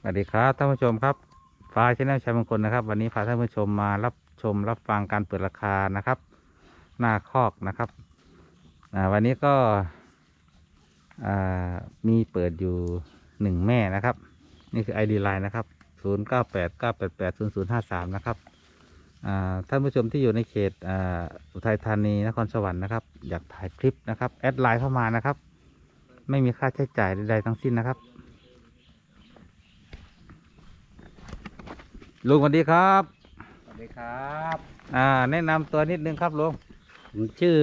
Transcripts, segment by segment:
สวัสดีครับท่านผู้ชมครับฟ้าชแนลชัยมงคลนะครับ วันนี้พาท่านผู้ชมมารับชมรับฟังการเปิดราคานะครับ หน้าคอกนะครับวันนี้ก็มีเปิดอยู่หนึ่งแม่นะครับ นี่คือ ID Line นะครับ0 9 8 9 8 8 0 0 5 3นะครับท่านผู้ชมที่อยู่ในเขตอุทัยธานีนครสวรรค์นะครับ อยากถ่ายคลิปนะครับแอดไลน์เข้ามานะครับ ไม่มีค่าใช้จ่ายใดๆทั้งสิ้นนะครับ ลุงสวัสดีครับ สวัสดีครับ อ่า แนะนำตัวนิดนึงครับลุงผมชื่อ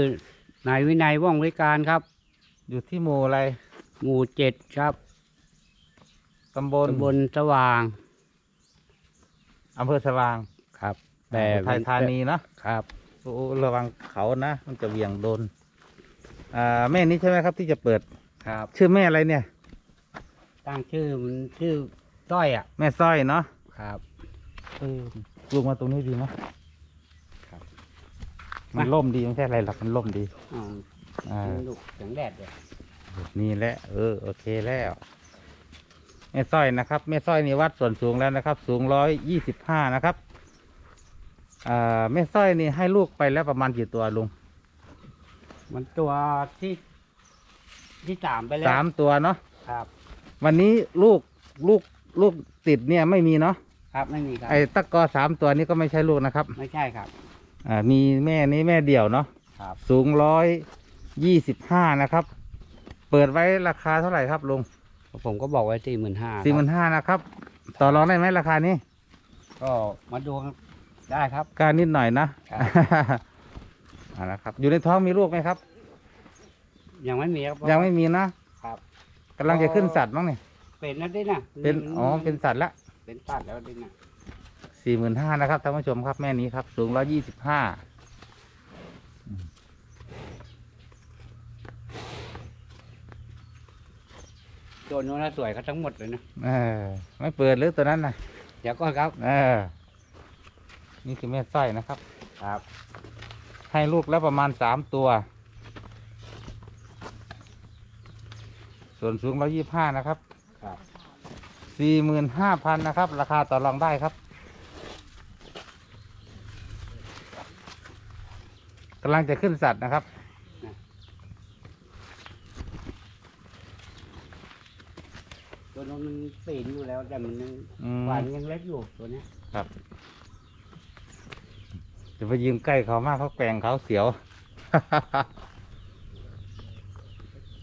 นายวินัยว่องวิการครับ อยู่ที่หมู่อะไรหมู่เจ็ดครับตำบลตำบลสว่างอำเภอสว่างครับแต่ไทยธานีเนาะครับ โอ้ระวังเขานะ มันจะเหวี่ยงโดน อ่า แม่นี้ใช่ไหมครับที่จะเปิด ครับ ชื่อแม่อะไรเนี่ย ตั้งชื่อมันชื่อต้อยอะ แม่สร้อยเนาะ ครับ เออลุงมาตรงนี้ดีเนาะครับ มันล่มดีไม่ใช่อะไรหรอกมันล่มดีอ๋ออ่าลูกเสียงแดดเลยนี่แหละ เออ โอเคแล้วแม่สร้อยนะครับแม่สร้อยนี่วัดส่วนสูงแล้วนะครับ สูงร้อยยี่สิบห้านะครับอ่าแม่สร้อยนี่ให้ลูกไปแล้วประมาณกี่ตัวลุงมันตัวที่ที่สามไปแล้วสามตัวเนาะครับ วันนี้ลูกลูกลูกติดเนี่ยไม่มีเนาะ ครับไม่มีครับ ไอ้ตะกอสามตัวนี้ก็ไม่ใช่ลูกนะครับ ไม่ใช่ครับ อ่า มีแม่นี้แม่เดี่ยวเนาะครับ สูงร้อยยี่สิบห้านะครับ เปิดไว้ราคาเท่าไหร่ครับลุงผมก็บอกไว้สี่หมื่นห้าสี่หมื่นห้านะครับ ต่อรองได้ไหมราคานี้ ก็มาดูได้ครับการนิดหน่อยนะครับอ่านะครับ อยู่ในท้องมีลูกไหมครับ ยังไม่มีครับยังไม่มีนะครับกำลังจะขึ้นสัตว์มั้งเนี่ยเป็นนั่นดินะเป็นอ๋อเป็นสัตว์ละ เป็นตัดแล้วดินะสี่หมื่นห้านะครับท่านผู้ชมครับแม่นี้ครับสูงร้อยยี่สิบห้าตัวนู้นนะสวยเขาทั้งหมดเลยนะเออไม่เปิดหรือตัวนั้นนะเดี๋ยวก่อนครับ เออ นี่คือแม่สร้อยนะครับ ครับ ให้ลูกแล้วประมาณสามตัว ส่วนสูงร้อยี่ห้านะครับครับ สี่หมื่นห้าพันนะครับ ราคาต่อรองได้ครับกำลังจะขึ้นสัตว์นะครับ ตัวนู้นมันปีนอยู่แล้วแต่มันยังอืม หวานยังเล็กอยู่ตัวเนี้ยครับจะไปยืมใกล้เขามากเขาแกว่งเขาเสียว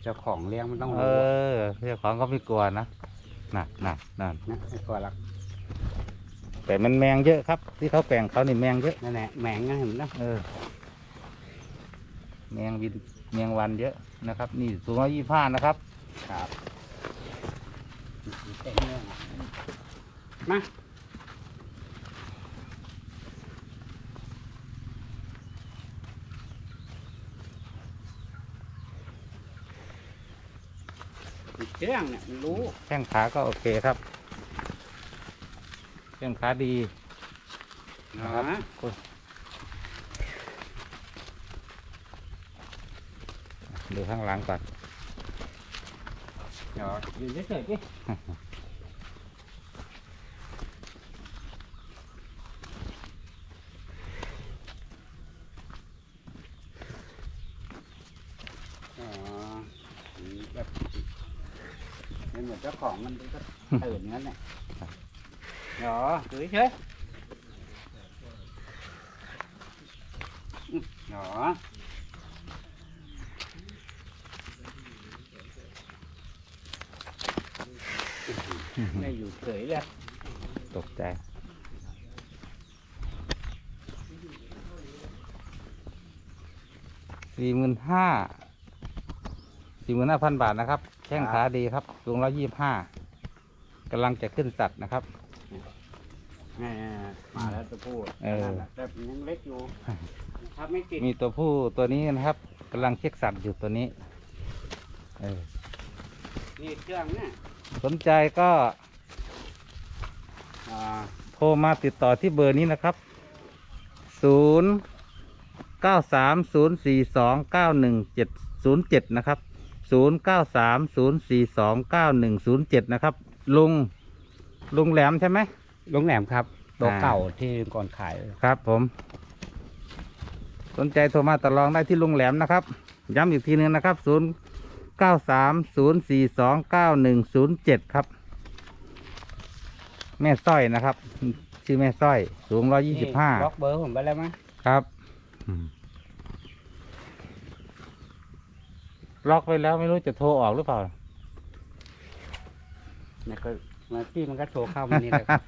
เจ้าของเลี้ยงมันต้องเอรู้อเจ้าของก็ไม่กลัวนะ น่ะน่ะนั่นนะไม่กลัวหรอกแต่มันแมงเยอะครับ ที่เขาแกว่งเขานี่แมงเยอะนั่นแหละแหมงนะเห็นไหมนะเออ แมงวินแมงวันเยอะนะครับ นี่สูงร้อยยี่ห้านะครับ ครับเต็มเลยนะมา เครื่องเนี่ยมันรู้แข้งขาก็โอเคครับแข้งขาดีนะครับนะดูข้างหลังก่อนเดี๋ยวยืนเฉยๆดิอ๋ออืมแบบ เป็นเหมือนเจ้าของมันก็ตื่นงั้นแหละเดี๋ยวถือเฉยอืมเดี๋ยวไม่อยู่เฉยเลยตกใจสี่หมื่นห้าสี่หมื่นห้าพันบาทนะครับแข้งขาดีครับสูงร้อยยี่ห้ากำลังจะขึ้นสัตว์นะครับแหม่มาแล้วจะพูดเออนั่นแหละแต่ยังเล็กอยู่ถ้าไม่ติดมีตัวผู้ตัวนี้นะครับกำลังเช็คสัตว์อยู่ตัวนี้ เออ นี่เครื่องเนี่ยสนใจก็อ่าโทรมาติดต่อที่เบอร์นี้นะครับศูนย์เก้าสามศูนย์สี่สองเก้าหนึ่งเจ็ดศูนย์เจ็ดนะครับ ศูนย์เก้าสามศูนย์สี่สองเก้าหนึ่งศูนย์เจ็ดนะครับ ลุงลุงแหลมใช่ไหม โรงแรมครับตัวอ่า เก่าที่ก่อนขาย ครับผม สนใจโทรมาต่อรองได้ที่ลุงแหลมนะครับ ย้ำอีกทีหนึงนะครับ 0 9 3 0 4 2 9 1 0 7 ครับ แม่สร้อยนะครับ ชื่อแม่สร้อย สูง นี่บล็อก125เบอร์ผมไปแล้วมั้ยครับอืม ล็อกไว้แล้วไม่รู้จะโทรออกหรือเปล่าเนี่ยก็มาที่มันก็โทรเข้ามานี่แหละครับ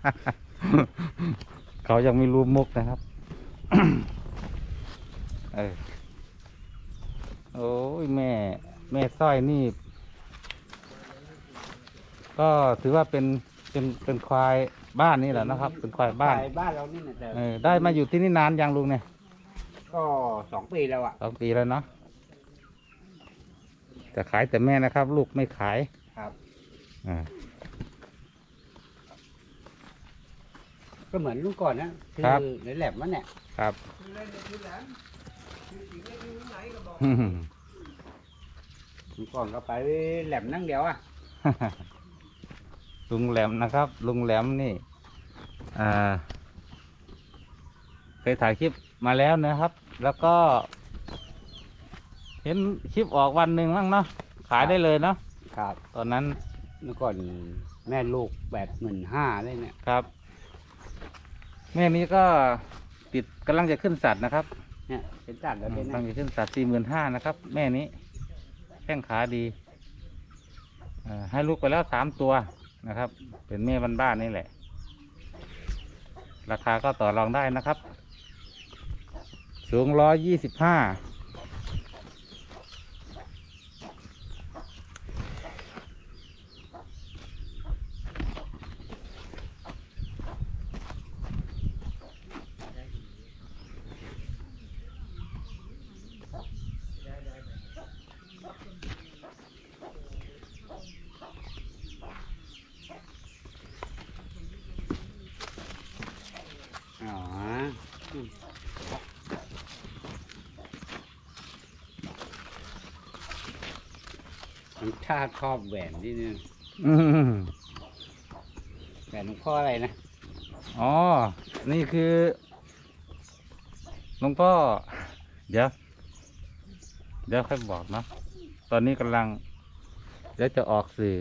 เขายังไม่รู้มุกนะครับ เออ โอ้ยแม่ แม่สร้อยนี่ ก็ถือว่าเป็นเป็นเป็นควายบ้านนี่แหละนะครับ เป็นควายบ้านขยบ้านเรานี่นะแต่เออได้มาอยู่ที่นี่นานยังลุงเนี่ย ก็สองปีแล้วอะสองปีแล้วเนาะ แต่ขายแต่แม่นะครับ ลูกไม่ขายครับ อ่าก็เหมือนลูกก่อนนะคือครับ ในแหลมมันเนี่ยครับลูกก่อนก็ไปแหลมนั่งเดียวอะลุงแหลมนะครับ ลุงแหลมนี่อ่าเคยถ่ายคลิปมาแล้วนะครับ แล้วก็ เห็นคลิปออกวันหนึ่งมั้งเนาะขายได้เลยเนาะครับตอนนั้นเมื่อก่อนแม่ลูกแปดหมื่นห้าเลยเนี่ยครับ แม่นี้ก็ติดกำลังจะขึ้นสัตว์นะครับเนี่ยเป็นจัดแล้วเป็นกำลังเนี่ยจะขึ้นสัตว์สี่หมื่นห้านะครับ แม่นี้แข้งขาดีเอ่อให้ลูกไปแล้วสามตัวนะครับ เป็นแม่บ้านๆนี่แหละ ราคาก็ต่อรองได้นะครับ สูงร้อยยี่สิบห้า อ๋ออืมมัน ชาติชอบแหวนที่นี่อืมแหวนหลวงพ่ออะไรนะอ๋อ นี่คือหลวงพ่อ เดี๋ยว เดี๋ยวค่อยบอกเนาะ ตอนนี้กำลัง เดี๋ยวจะออกสื่อ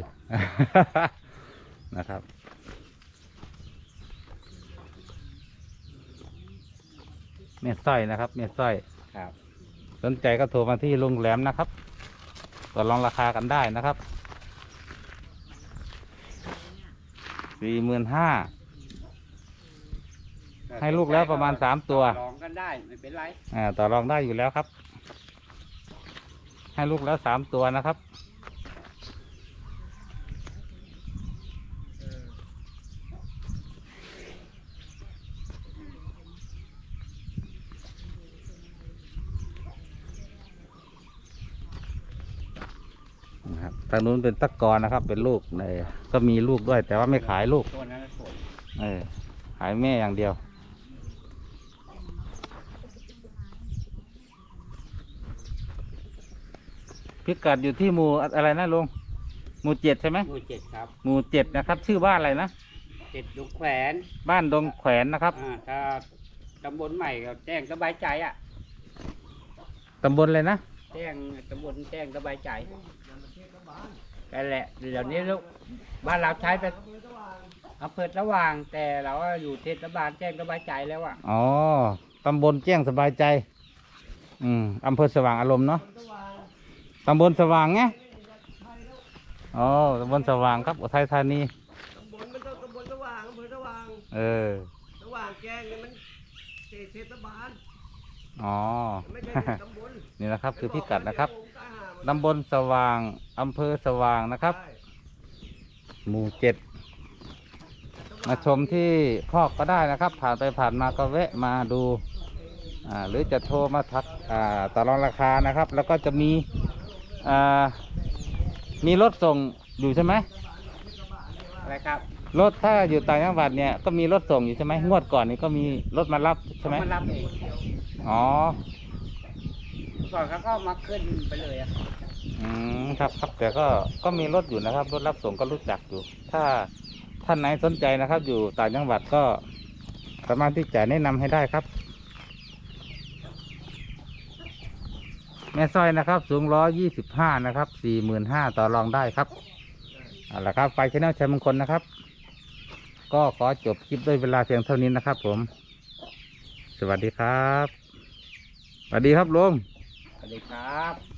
นะครับ เมียสร้อยนะครับ เมียสร้อย ครับ สนใจก็โทรมาที่ลุงแหลมนะครับ ต่อรองราคากันได้นะครับสี่หมื่นห้า ให้ลูกแล้วประมาณสามตัว ลองกันได้ไม่เป็นไร อ่าต่อรองได้อยู่แล้วครับ ให้ลูกแล้วสามตัวนะครับ นะครับทางนู้นเป็นตะกอนนะครับ เป็นลูกในก็มีลูกด้วย แต่ว่าไม่ขายลูก ตัวนั้นสวยเออขายแม่อย่างเดียว พิกัดอยู่ที่หมู่อะอะไรนะลุงหมู่เจ็ดใช่ไหมหมูเจ็ดครับหมู่เจ็ดนะครับ ชื่อบ้านอะไรนะ เจ็ดลูกแขวนบ้านดงแขวนนะครับ อ่าถ้าตำบลใหม่ก็แจ้งสบายใจอะ ตำบลเลยนะ แจ้งตำบลแจ้งสบายใจ แต่นแหละเดี๋ยวนี้ลูกบ้านเราใช้ไปอำเภอระหว่าง แต่เราก็อยู่เทศบาลแจ้งสบายใจแล้วอะอ๋อ ตำบลแจ้งสบายใจ อืมอำเภอสว่างอารมณ์เนาะ ตำบลสว่างไง อ๋อ ตำบลสว่างครับ อุทัยธานี ตำบลมันต้องตำบลสว่างอำเภอสว่างเออ สว่างแจ้งเนี่ยมันเขตเทศบาลอ๋อ ไม่ใช่ตำบล นี่นะครับคือพิกัดนะครับไปอกว่าเดี๋ยวผม ตำบลสว่างอำเภอสว่างนะครับใช่หมู่เจ็ดมาชมที่คอกก็ได้นะครับ ผ่านไปผ่านมาก็แวะมาดูอ่าหรือจะโทรมาทักอ่าต่อรองราคานะครับ แล้วก็จะมีอ่ามีรถส่งอยู่ใช่ไหมอะไรครับรถถ้าอยู่ต่างจังหวัดเนี่ยก็มีรถส่งอยู่ใช่ไหมงวดก่อนนี่ก็มีรถมารับใช่ไหมเขามารับเองอ๋อ ก่อนเขาก็มาขึ้นไปเลยอะอืมครับครับแต่ก็ก็มีรถอยู่นะครับ รถรับส่งก็รู้จักอยู่ ถ้าท่านไหนสนใจนะครับ อยู่ต่างจังหวัดก็สามารถที่จะแนะนำให้ได้ครับ แม่สร้อยนะครับ สูงร้อยี่สิบห้านะครับสี่หมื่นห้าต่อรองได้ครับเอาละครับไฟชแนลชัยมงคลนะครับ ก็ขอจบคลิปด้วยเวลาเพียงเท่านี้นะครับ ผม สวัสดีครับสวัสดีครับลุง วัสดีครับ